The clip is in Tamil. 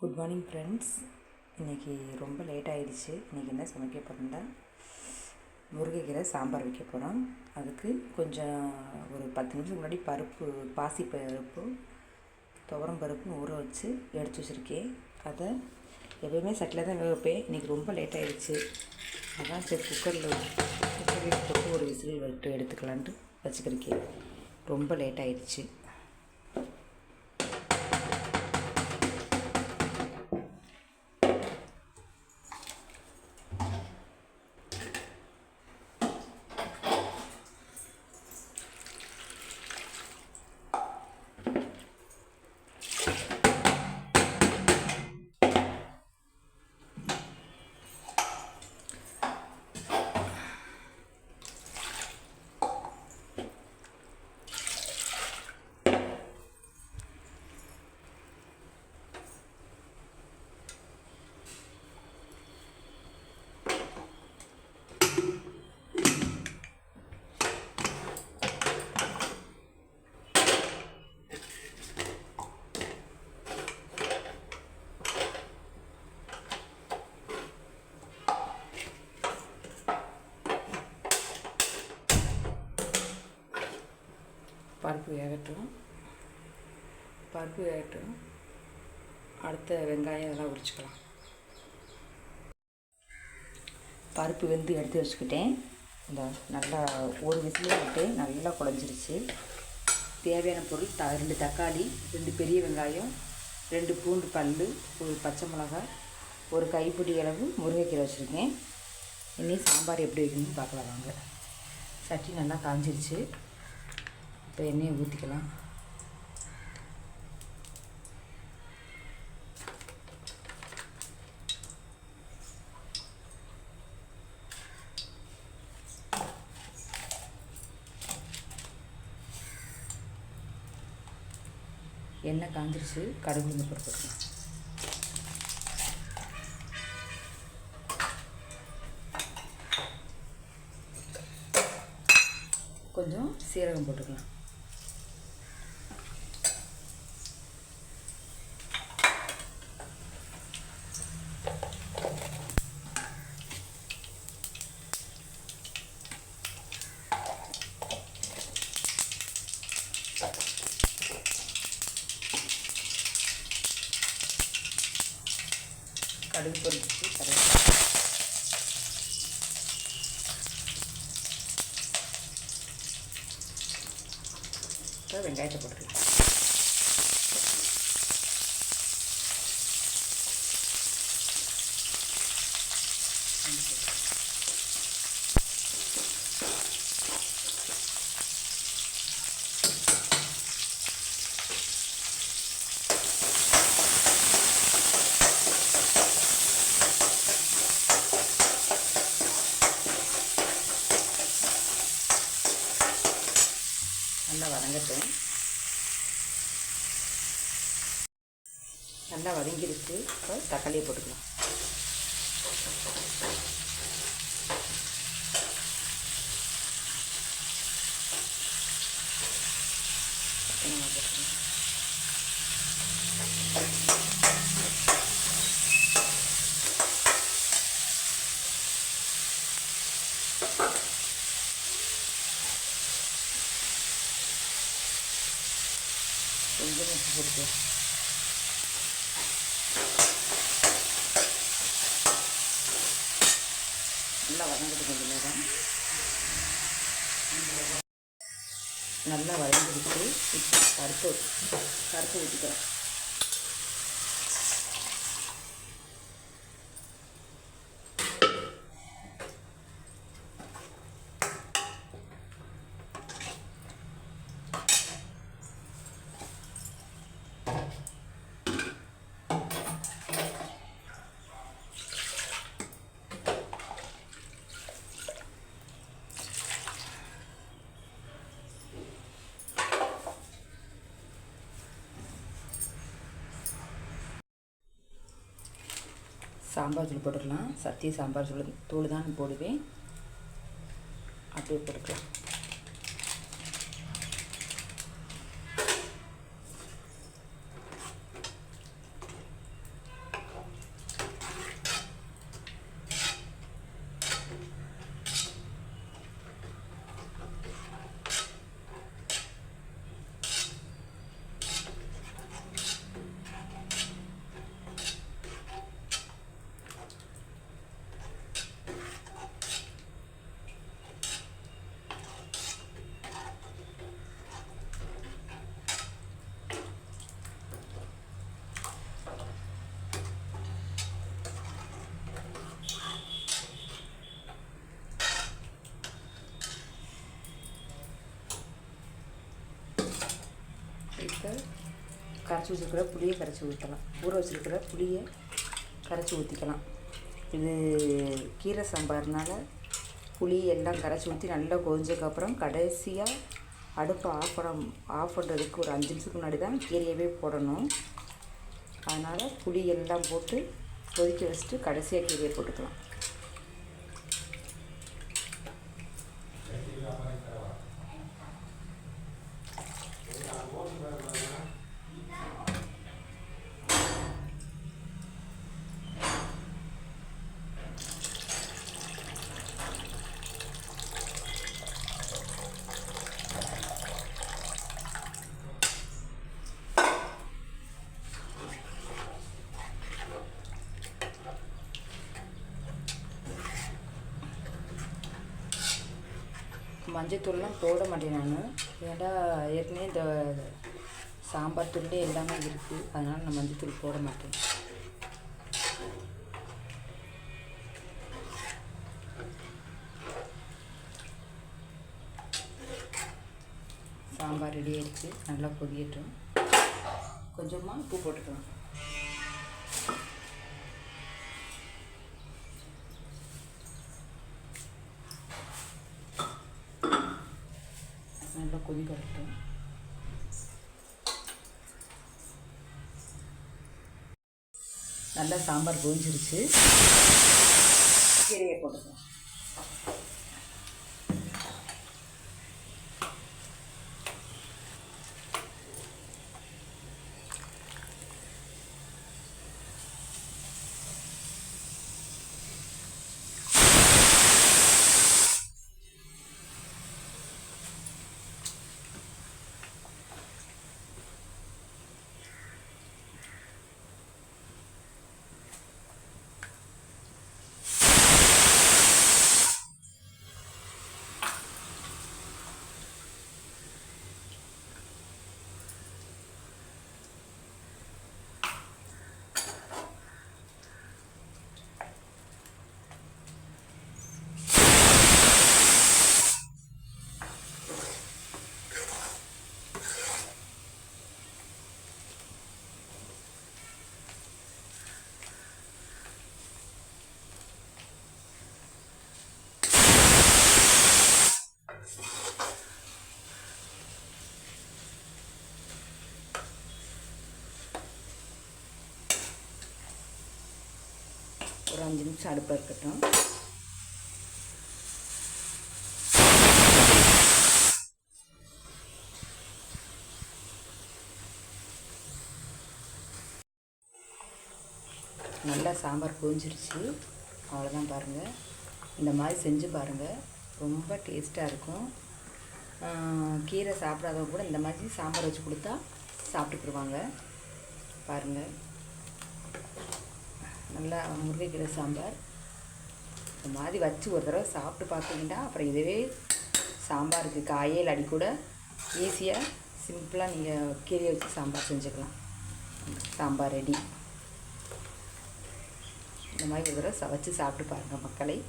குட் மார்னிங் ஃப்ரெண்ட்ஸ் இன்றைக்கி ரொம்ப லேட் ஆகிடுச்சு இன்றைக்கி என்ன சமைக்க போகிறோம்னா முருங்கைக்கீரை சாம்பார் வைக்க போகிறோம் அதுக்கு கொஞ்சம் ஒரு பத்து நிமிஷம் முன்னாடி பருப்பு பாசி பருப்பு துவரம் பருப்புன்னு ஊற வச்சு எடுத்து வச்சுருக்கேன். அதை எப்போயுமே சட்டில் தான் வேக வைப்பேன். இன்றைக்கி ரொம்ப லேட் ஆகிடுச்சு அதான் சரி குக்கரில் குக்கரில் போட்டு ஒரு விசில் விட்டு எடுத்துக்கலான்ட்டு வச்சுக்கிருக்கேன். ரொம்ப லேட் ஆகிடுச்சு பருப்பு பருப்பு ஆகட்டும். அடுத்த வெங்காயம் இதெல்லாம் உரிச்சுக்கலாம். பருப்பு வெந்து எடுத்து வச்சுக்கிட்டேன். இந்த நல்லா ஒரு விசிலே விட்டு நல்லா குழஞ்சிருச்சு. தேவையான பொருள் த ரெண்டு தக்காளி ரெண்டு பெரிய வெங்காயம் ரெண்டு பூண்டு பல் ஒரு பச்சை மிளகாய் ஒரு கைப்பிடி அளவு முருங்கைக்கீரை வச்சுருக்கேன். இனி சாம்பார் எப்படி வைக்கணும்னு பார்க்கலாம் வாங்க. சட்டி நல்லா காஞ்சிருச்சு. இப்போ எண்ணெயை ஊற்றிக்கலாம் எண்ணெய் காஞ்சிருச்சு கடுகு உளுந்து பருப்பு கொஞ்சம் சீரகம் போட்டுக்கலாம். கடுகு பொறிச்சு கருவேப்பிலை இப்போ வெங்காயத்தை போட்டுக்கலாம் நல்லா வதங்கட்டும் நல்லா வதங்கிருச்சு இப்போ தக்காளியை போட்டுக்கலாம். கொஞ்சம் உப்பு போட்டுக்கலாம் நல்லா வதங்கிட்டு கொஞ்சம் நேரம் நல்லா வதங்கிடுச்சு இப்போ பருப்பு பருப்பு ஊற்றிக்கிறோம் சாம்பார் தூள் போட்டுக்கலாம். சத்திய சாம்பார் தூள் தூள் தான் போடுவேன். அப்படியே போட்டுக்கலாம். கரைச்சி வச்சுருக்கிற புளியை கரைச்சி ஊற்றலாம். ஊற வச்சுருக்கிற புளியை கரைச்சி ஊற்றிக்கலாம் இது கீரை சாம்பார்னால புளி எல்லாம் கரைச்சி ஊற்றி நல்லா கொதிஞ்சதுக்கப்புறம் கடைசியாக அடுப்பை ஆஃப் பண்ண ஆஃப் பண்ணுறதுக்கு ஒரு அஞ்சு நிமிஷத்துக்கு முன்னாடி தான் கீரையவே போடணும். அதனால் புளி எல்லாம் போட்டு கொதிக்க வச்சுட்டு கடைசியாக கீரையை போட்டுக்கலாம். மஞ்சத்தூள்லாம் போட மாட்டேன் நான். ஏன்னா ஏற்கனவே இந்த சாம்பார் தூள்லே எல்லாமே இருக்குது அதனால் நான் மஞ்சத்தூள் போட மாட்டேன். சாம்பார் ரெடி இருக்குது நல்லா கொதியட்டும். கொஞ்சமாக உப்பு போட்டுக்கலாம். கொதி வரட்டும் நல்லா சாம்பார் கொதிச்சிருச்சு கீரையை போட்டுக்கலாம். ஒரு அஞ்சு நிமிஷம் அடுப்பாக இருக்கட்டும். நல்லா சாம்பார் பூஞ்சிருச்சு அவ்வளோதான் பாருங்கள் இந்த மாதிரி செஞ்சு பாருங்கள் ரொம்ப டேஸ்ட்டாக இருக்கும். கீரை சாப்பிடாதவங்க கூட இந்த மாதிரி சாம்பார் வச்சு கொடுத்தா சாப்பிட்டுக்குருவாங்க பாருங்கள் நல்லா முருங்கைக்கீரை சாம்பார். இந்த மாதிரி வச்சு ஒரு தடவை சாப்பிட்டு பார்த்தீங்கன்னா அப்புறம் இதுவே சாம்பாருக்கு காயே அடி கூட ஈஸியாக சிம்பிளாக நீங்கள் கீரையை வச்சு சாம்பார் செஞ்சுக்கலாம். சாம்பார் ரெடி இந்த மாதிரி ஒரு தடவை ச- வச்சு சாப்பிட்டு பாருங்கள் மக்களை.